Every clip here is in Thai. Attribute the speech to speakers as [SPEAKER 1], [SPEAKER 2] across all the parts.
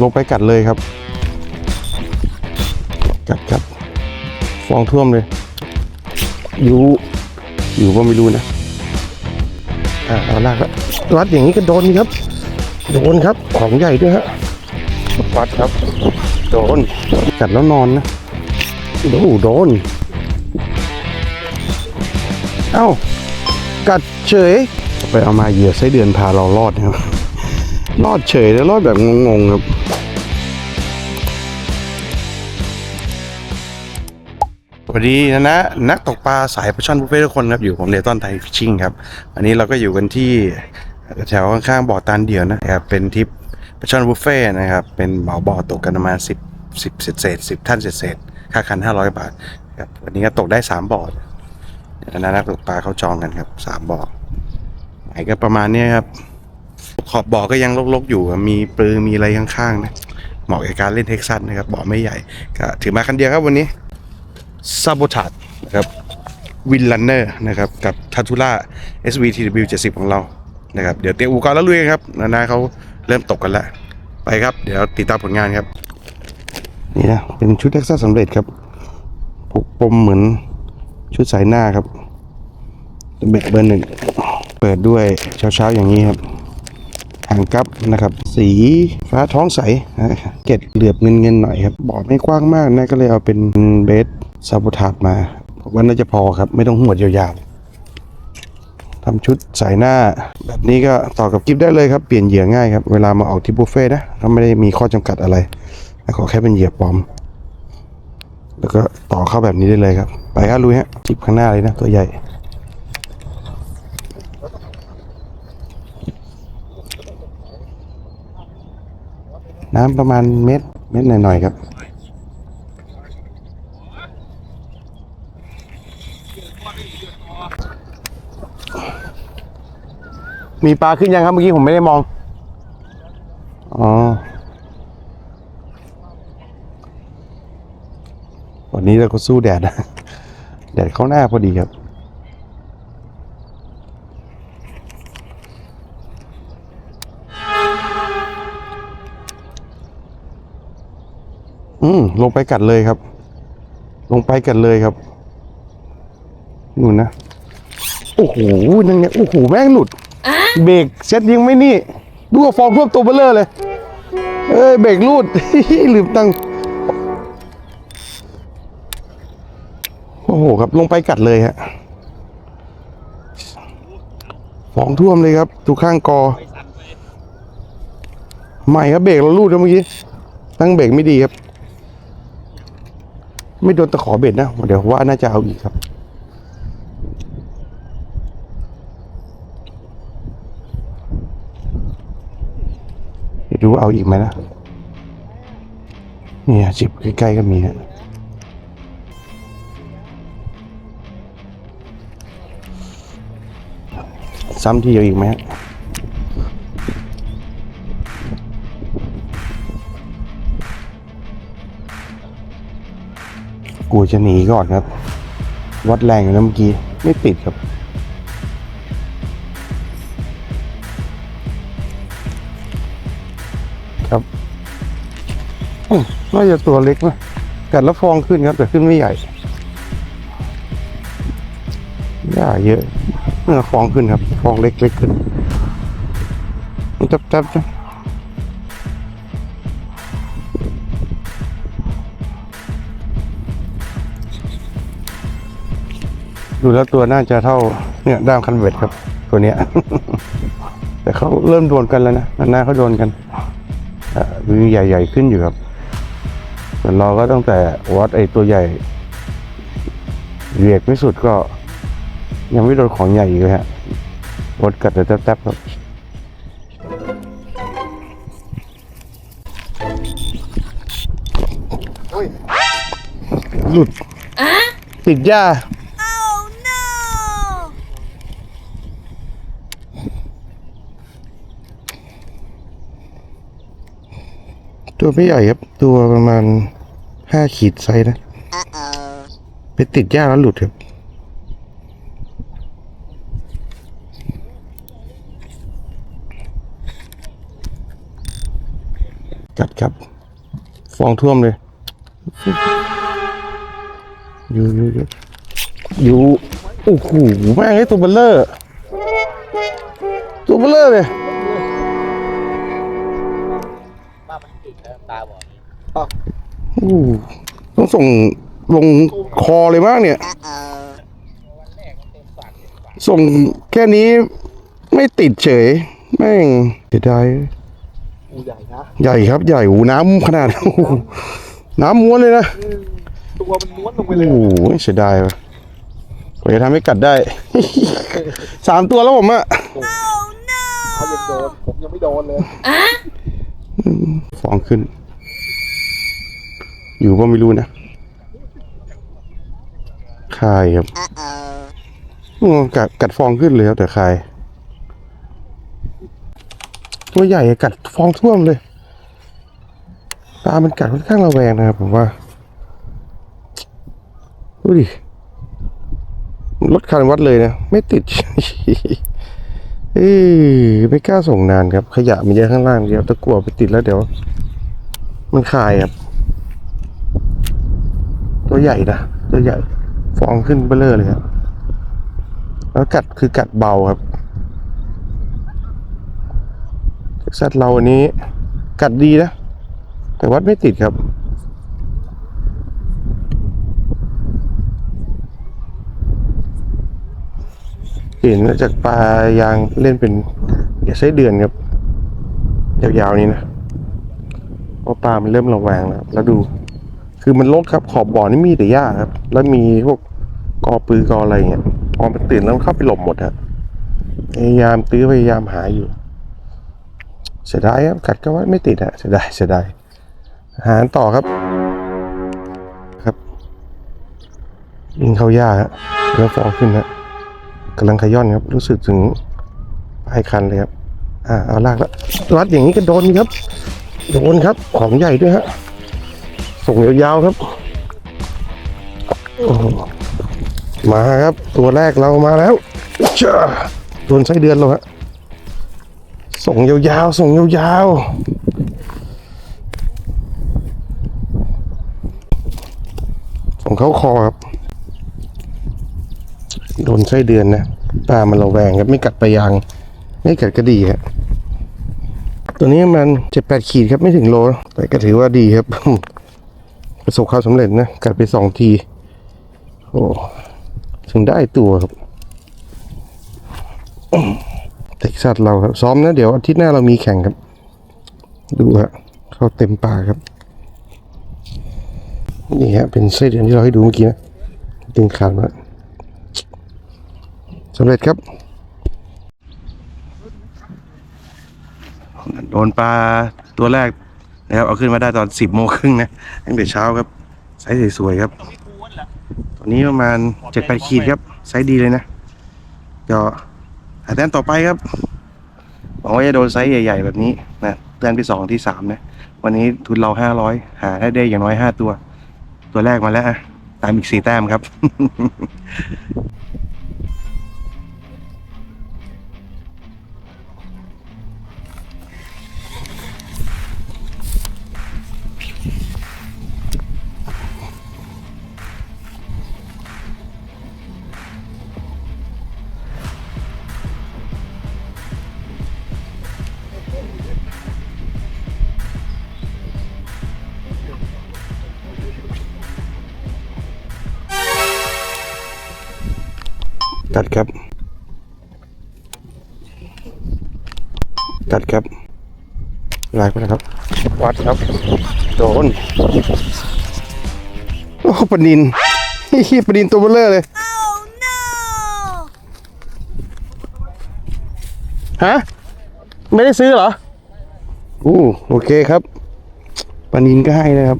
[SPEAKER 1] ลงไปกัดเลยครับ กัดกัดฟองท่วมเลย อยู่ อยู่ว่าไม่รู้นะ อ่าเอาลากแล้ววัดอย่างนี้ก็โดนนี่ครับ โดนครับ ของใหญ่ด้วยฮะ วัดครับ โดน กัดแล้วนอนนะโอ้โหโดน เอ้า กัดเฉย ไปเอามาเหยื่อไส้เดือนพาเรารอดนะครับ รอดเฉยแล้วรอดแบบงงๆครับสวัสดีนะนะนักตกปลาสายปลาช่อนบุฟเฟ่ทุกคนครับอยู่ผมเลตอนไทยฟิชชิ่งครับอันนี้เราก็อยู่กันที่แถวข้างๆบ่อตานเดี่ยวนะครับเป็นทริปปลาช่อนบุฟเฟ่นะครับเป็นเหมาบ่อตกกันประมาณสิบสิบเศษเศษสิบท่านเศษเศษค่าคันห้าร้อยบาทครับวันนี้ก็ตกได้สามบ่อนะนะนักตกปลาเขาจองกันครับสามบ่อหมายก็ประมาณนี้ครับ ขอบบ่อก็ยังรกๆอยู่มีปลือมีอะไรข้างๆนะเหมาะกับการเล่นเท็กซัสนะครับบ่อไม่ใหญ่ก็ถือมาคันเดียวครับวันนี้ซาโบทาดนะครับวินลันเนอร์นะครับกับทัตูล่า SVTW 70 ของเรานะครับเดี๋ยวเตรียมอุปกรณ์แล้วลุยกันครับนานาเขาเริ่มตกกันแล้ว ไปครับ เดี๋ยวติดตามผลงานครับ นี่นะ เป็นชุดเท็กซัสสำเร็จครับผูกปมเหมือนชุดสายหน้าครับเบ็ดเบอร์หนึ่ง เปิดด้วยเช้าๆอย่างนี้ครับ หางกับนะครับ สีฟ้าท้องใสเกล็ดเหลือบเงินๆหน่อยครับบ่อไม่กว้างมากนะก็เลยเอาเป็นเบสซาบูทาดมาผมว่าน่าจะพอครับ ไม่ต้องหัวดยาวๆทำชุดใสายหน้า แบบนี้ก็ต่อกับกิฟได้เลยครับ เปลี่ยนเหยื่อง่ายครับ เวลามาออกที่บุฟเฟ่ต์นะเขาไม่ได้มีข้อจำกัดอะไรขอแค่เป็นเหยื่อปลอม แล้วก็ต่อเข้าแบบนี้ได้เลยครับ ไปครับลุยฮะจิบข้างหน้าเลยนะตัวใหญ่ น้ำประมาณเม็ดเม็ดหน่อยๆครับ มีปลาขึ้นยังครับเมื่อกี้ผมไม่ได้มอง อ๋อ วันนี้เราก็สู้แดดนะ แดดเข้าหน้าพอดีครับ ลงไปกัดเลยครับ ลงไปกัดเลยครับนู่นนะโอ้โหนั่นไงโอ้โหแม่งหลุดเบรกเซ็ตยังไม่นี่ดูว่าฟองท่วมตัวเบลเลอร์เลยเอ้ยเบรกรูดลืมตั้งโอ้โหครับลงไปกัดเลยฮะฟองท่วมเลยครับทุกข้างกอ ใหม่ครับเบรกเราลูดครับเมื่อกี้ตั้งเบรกไม่ดีครับ ไม่โดนตะขอเบ็ดนะ เดี๋ยวว่าน่าจะเอาอีกครับเดี๋ยวดูเอาอีกไหมนะเนี่ยจิบใกล้ๆก็มีฮะซ้ำทีเดียวอีกไหมฮะ กูจะหนีก่อนครับ วัดแรงอยู่นะเมื่อกี้ ไม่ติดครับครับน่าจะตัวเล็กนะกัดแล้วฟองขึ้นครับ แต่ขึ้นไม่ใหญ่หญ้าเยอะเมื่อฟองขึ้นครับ ฟองเล็กเล็กขึ้นจับจับจั ดูแล้วตัวน่าจะเท่าเนี่ยด้ามคันเวทครับ ตัวเนี้ย แต่เขาเริ่มโดนกันแล้วนะหน้าเขาโดนกันอ่าดูใหญ่ ๆ ขึ้นอยู่ครับส่วนเราก็ตั้งแต่วัดไอ้ตัวใหญ่เหยียกไม่สุดก็ ยังไม่โดนของใหญ่อีกเลยฮะวัดกัดแต่แทบๆครับหลุดติดหญ้า ตัวไม่ใหญ่ครับ ตัวประมาณห้าขีดไซส์นะ
[SPEAKER 2] Uh-oh.
[SPEAKER 1] ไปติดหญ้าแล้วหลุดครับกักัดครับ ฟองท่วมเลย อยู่อยู่อยู่อยู่โอ้โหแม่งไอ้ตัวเบลเลอร์ ตัวเบลเลอร์เลย โอ้โหต้องส่งลงคอเลยมากเนี่ย
[SPEAKER 2] Uh-oh.
[SPEAKER 1] ส่งแค่นี้ไม่ติดเฉย แม่งเสียดาย
[SPEAKER 3] ปูใหญ่นะ
[SPEAKER 1] ใหญ่ครับ ใหญ่โอ้โหน้ำขนาดโอ้โหน้ำม้วนเลยนะ
[SPEAKER 3] ตัวมันม้วนลงไป
[SPEAKER 1] โอ้
[SPEAKER 3] เลย
[SPEAKER 1] โหเสียดายว่ะกว่าจะทำให้กัดได้ สามตัวแล้วผมอะ
[SPEAKER 2] Oh
[SPEAKER 3] เขายังโดนผมยังไม่โดนเลย
[SPEAKER 1] ฟองขึ้น อยู่ก็ไม่รู้นะคายครับกัดกัดฟองขึ้นเลยครับแต่คาย ตัวใหญ่กัดฟองท่วมเลยปลามันกัดค่อนข้างระแวงนะครับผมว่าดูดิรถคันวัดเลยนะ ไม่ติด เอ้ไม่กล้าส่งนานครับ ขยะมันเยอะข้างล่างเดียวตะกั่วไปติดแล้วเดี๋ยว มันคายครับ ตัวใหญ่นะตัวใหญ่ฟองขึ้นเบลอเลยครับแล้วกัดคือกัดเบาครับสัตว์เราอันนี้ กัดดีนะ แต่วัดไม่ติดครับ เห็นมาจากปลายางเล่นเป็นอย่าใช้เดือนครับ ยาวๆนี้นะเพราะปลามันเริ่มระแวงแล้วแล้วดู คือมันลกครับขอบบ่อนี่มีแต่หญ้าครับ แล้วมีพวกกอปือกออะไรเงี้ยพอมันตื่นแล้วเข้าไปหลบหมดฮะพยายามตื้อพยายามหาอยู่เสียดายครับกัดก็ว่าไม่ติดฮะเสียดายเสียดายหาต่อครับ ครับยิงเข้าหญ้าฮะแล้วฟองขึ้นฮะ กำลังขย้อนครับ รู้สึกถึงปลายคันเลยครับ อ่าเอาลากแล้วรัดอย่างนี้ก็โดนครับ โดนครับ ของใหญ่ด้วยฮะ ส่งยาวๆครับมาครับ ตัวแรกเรามาแล้วจ้าโดนไส้เดือนแล้วฮะ ส่งยาวๆ ส่งยาวๆ ส่งเข้าคอครับ โดนไส้เดือนนะปลามันระแวงครับไม่กัดไปยาง ไม่กัดกระดีครับตัวนี้มันเจ็ดแปดขีดครับไม่ถึงโล แต่ก็ถือว่าดีครับ ประสบความสำเร็จนะกัดไปสองทีโอ้ถึงได้ตัวครับเท็กซัสเราครับ ซ้อมนะ เดี๋ยวอาทิตย์หน้าเรามีแข่งครับ ดูฮะเข้าเต็มปากครับ นี่ฮะเป็นไส้เดือนที่เราให้ดูเมื่อกี้นะดึงขาดมา สำเร็จครับ โดนปลาตัวแรกนะครับเอาขึ้นมาได้ตอนสิบโมงครึ่งนะตั้งแต่เช้าครับไซส์สวยๆครับ ตอนนี้ประมาณเจ็ดแปดขีดครับไซส์ดีเลยนะก็หาแต้มต่อไปครับหวังว่าจะโดนไซส์ใหญ่ๆแบบนี้นะแต้มที่สองที่สามนะ วันนี้ทุนเราห้าร้อยหาให้ได้อย่างน้อยห้าตัว ตัวแรกมาแล้วอะตามอีกสี่แต้มครับ กัดครับกัดครับลายไปแล้วครับ วัดครับ โดน โอ้ปลานินฮีปลานินตัวเบลเลอร์เลย
[SPEAKER 2] Oh no!
[SPEAKER 1] ฮะ ไม่ได้ซื้อเหรอ อู้โอเคครับปลานินก็ให้นะครับ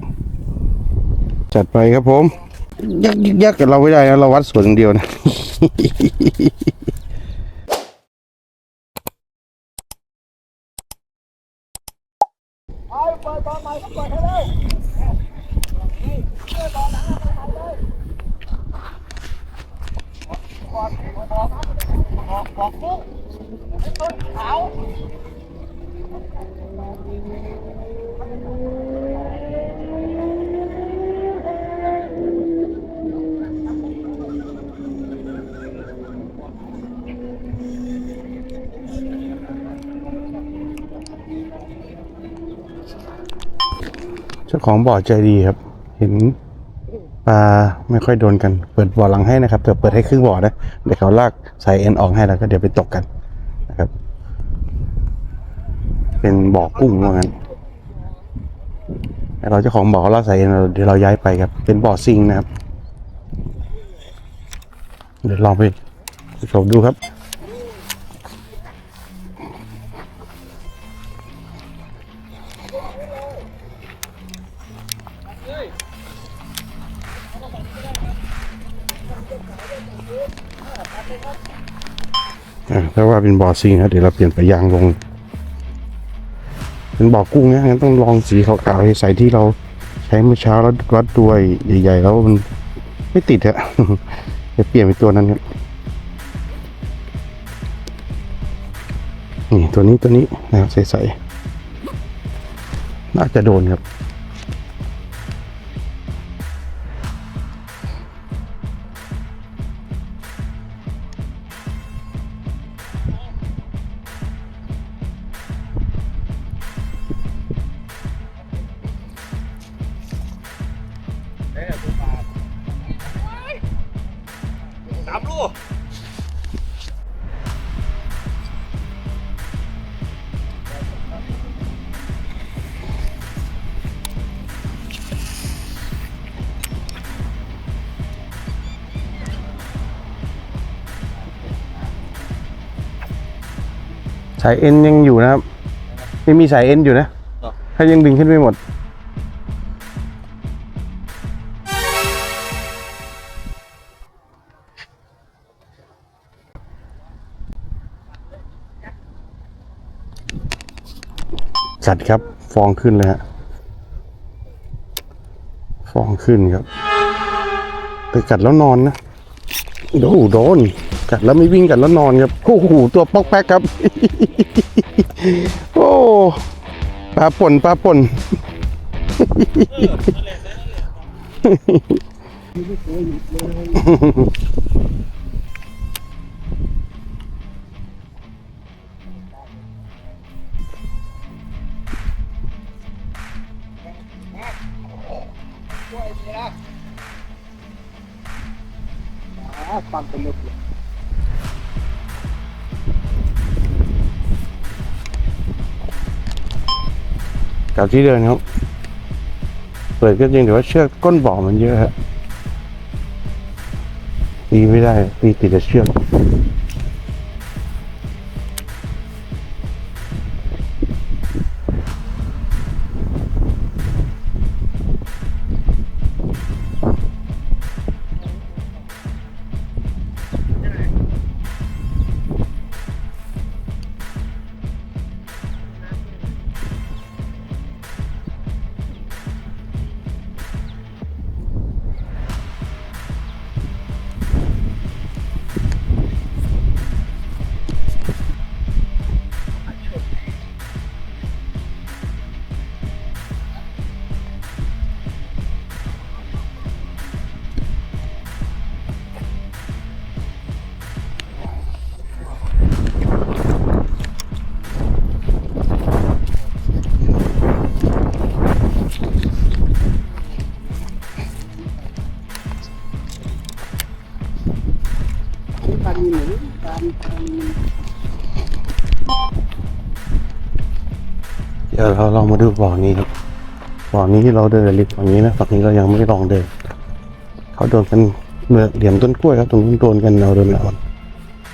[SPEAKER 1] จัดไปครับผม ยกยกกกับเราไม่ได้นะเราวัดส่วนอย่างเดียวนะ จ้าของบ่อใจดีครับ เห็นปลาไม่ค่อยโดนกัน เปิดบ่อหลังให้นะครับเดี๋ยวเปิดให้ครึ่งบ่อนะเดี๋ยวเขาลากสายเอ็นออกให้แล้วก็เดี๋ยวไปตกกันนะครับ เป็นบ่อกุ้งว่างั้นเราเจ้าของบ่อเขาลากสายเอ็นเราเดี๋ยวเราย้ายไปครับ เป็นบ่อซิงนะครับ เดี๋ยวลองไปชมดูครับ ถ้าว่าเป็นบ่อซิงครับเดี๋ยวเราเปลี่ยนไปยางลง เป็นบ่อกุ้งนะงั้นต้องลองสีขาวๆใสที่เราใช้เมื่อเช้าแล้ววัดด้วยใหญ่ๆแล้วมันไม่ติดอะเดี๋ยวเปลี่ยนเป็นตัวนั้นครับนี่ตัวนี้ตัวนี้นะครับใสๆน่าจะโดนครับ
[SPEAKER 3] สา
[SPEAKER 1] ยเอ็นยังอยู่นะครับยังมีสายเอ็นอยู่นะถ้ายังดึงขึ้นไม่หมดกัดครับฟองขึ้นเลยฮะฟองขึ้นครับแต่กัดแล้วนอนนะ โดโดน กัดแล้วไม่วิ่งกัดแล้วนอนครับโอ้โหตัวป๊อกแป๊กครับ โอ้ปลาป่นปลาป่น
[SPEAKER 3] อ่าปันเป็นเล็กเลย
[SPEAKER 1] กับที่เดินครับ เปิดก็จริงแต่ว่าเชือกก้นบ่อมันเยอะฮะตีไม่ได้ตีติดแต่เชือก เดี๋ยวเราลองมาดูบ่อนี้ครับบ่อนี้ที่เราเดินลิฟต์ฝั่งนี้นะฝั่งนี้เรายังไม่ได้ลองเดินเขาโดนกันเมื่อเหลี่ยมต้นกล้วยครับ ตรงนู้นโดนกันเราโดนแล้ว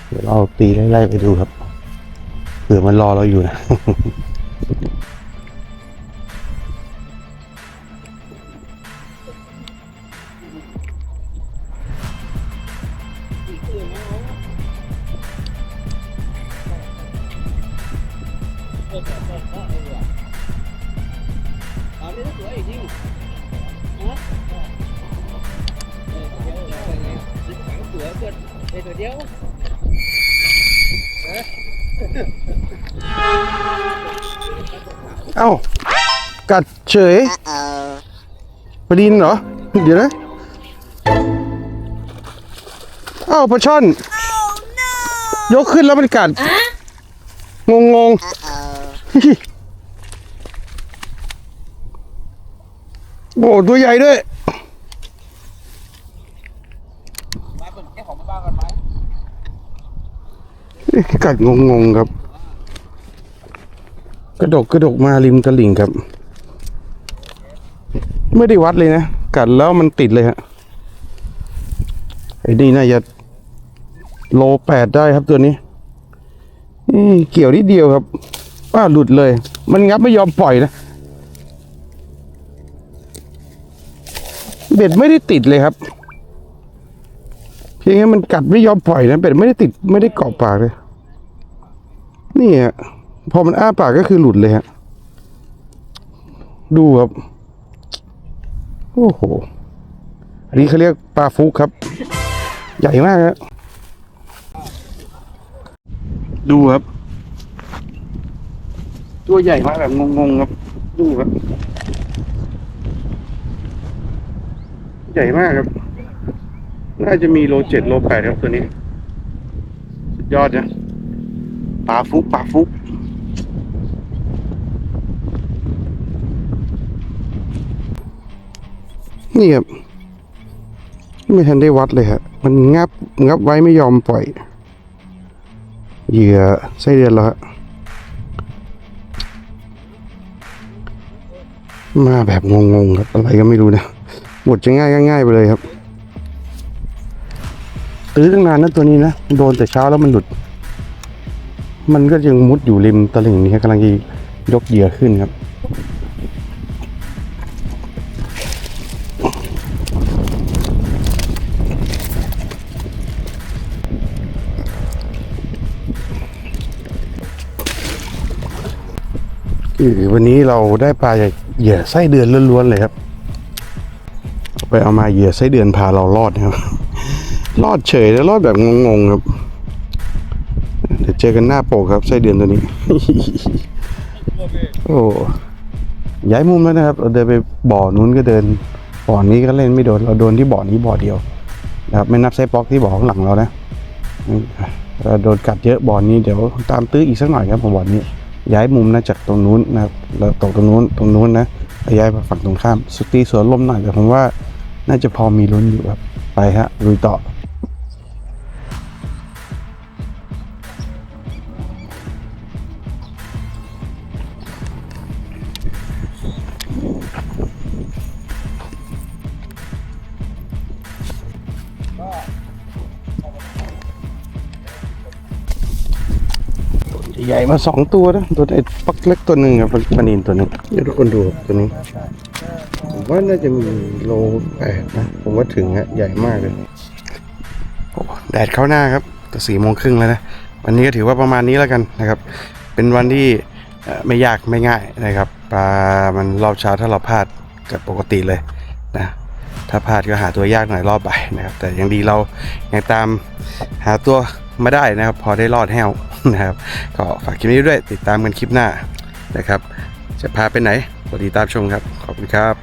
[SPEAKER 1] เดี๋ยวเราตีไล่ๆไปดูครับเผื่อมันรอเราอยู่นะ เอ้า กัดเฉย
[SPEAKER 2] Uh-oh.
[SPEAKER 1] ปลาดินเหรอ เดี๋ยวนะ เอ้าปลาช่อน
[SPEAKER 2] Oh no!
[SPEAKER 1] ยกขึ้นแล้วมันกัด งงง
[SPEAKER 2] Uh-oh.
[SPEAKER 1] ๆโอ้ตัวใหญ่ด้วย
[SPEAKER 3] มาเป็นแค่ของบ้านกันไหม
[SPEAKER 1] กัดงงๆครับ กระดกกระดกมาริมตลิ่งครับ ไม่ได้วัดเลยนะ กัดแล้วมันติดเลยฮะไอ้นี่น่าจะโลแปดได้ครับตัวนี้เกี่ยวนิดเดียวครับป้าหลุดเลย มันงับไม่ยอมปล่อยนะ เบ็ดไม่ได้ติดเลยครับ เพียงแค่มันกัดไม่ยอมปล่อยนะ เบ็ดไม่ได้ติดไม่ได้เกาะปากเลย นี่ฮะพอมันอ้าปากก็คือหลุดเลยฮะ ดูครับ โอ้โห อันนี้เขาเรียกปลาฟุกครับ ใหญ่มากครับดูครับ ตัวใหญ่มากแบบงงๆครับ ดูครับ ใหญ่มากครับ น่าจะมีโลเจ็ดโลแปดครับตัวนี้ สุดยอดนะ ปลาฟุกปลาฟุกนี่ครับไม่ทันได้วัดเลยฮะ มันงับงับไว้ไม่ยอมปล่อย เหยื่อไส้เดือนแล้วฮะ มาแบบงงๆครับ อะไรก็ไม่รู้นะหมดจะง่ายง่ายไปเลยครับ ตื้อตั้งนานนะตัวนี้นะ โดนแต่เช้าแล้วมันหลุด มันก็ยังมุดอยู่ริมตลิ่งนี้ครับกำลังจะยกเหยื่อขึ้นครับ วันนี้เราได้ปลาเหยื่อไส้เดือนล้วนๆเลยครับ ไปเอามาเหยื่อไส้เดือนพาเรารอดนะครับ รอดเฉยแล้วรอดแบบงงๆครับ เจอกันหน้าโปกครับไส้เดือนตัวนี้ โอ้ย้ายมุมแล้วนะครับ เราเดินไปบ่อนู้นก็เดิน บ่อนี้ก็เล่นไม่โดน เราโดนที่บ่อนี้บ่อเดียวนะครับ ไม่นับไส้ป๊อกที่บ่อข้างหลังเรานะเราโดนกัดเยอะบ่อนี้เดี๋ยวตามตื้ออีกสักหน่อยครับผมบ่อนี้ ย้ายมุมนะจากตรงนู้นนะครับเราตกตรงนู้นตรงนู้นนะย้ายมาฝั่งตรงข้าม สุดตีสวนลมหน่อยแต่ผมว่า น่าจะพอมีลุ้นอยู่ครับ ไปฮะลุยต่อ ใหญ่มาสองตัวนะตัวไอ้ปักเล็กตัวหนึ่งครับปลานินตัวหนึ่งเดี๋ยวทุกคนดูครับตัวนี้ ผมว่าน่าจะมีโลแปดนะ ผมว่าถึงฮะใหญ่มากเลยโอ้แดดเข้าหน้าครับแต่สี่โมงครึ่งแล้วนะ วันนี้ก็ถือว่าประมาณนี้แล้วกันนะครับ เป็นวันที่เอ่อไม่ยากไม่ง่ายนะครับปลามันรอบเช้าถ้าเราพลาดกับปกติเลยนะถ้าพลาดก็หาตัวยากหน่อยรอบบ่ายนะครับ แต่ยังดีเรายังตามหาตัว มาได้นะครับ พอได้รอดแห้วนะครับ ก็ฝากคลิปนี้ด้วยติดตามกันคลิปหน้านะครับ จะพาไปไหนกดติดตามชมครับ ขอบคุณครับ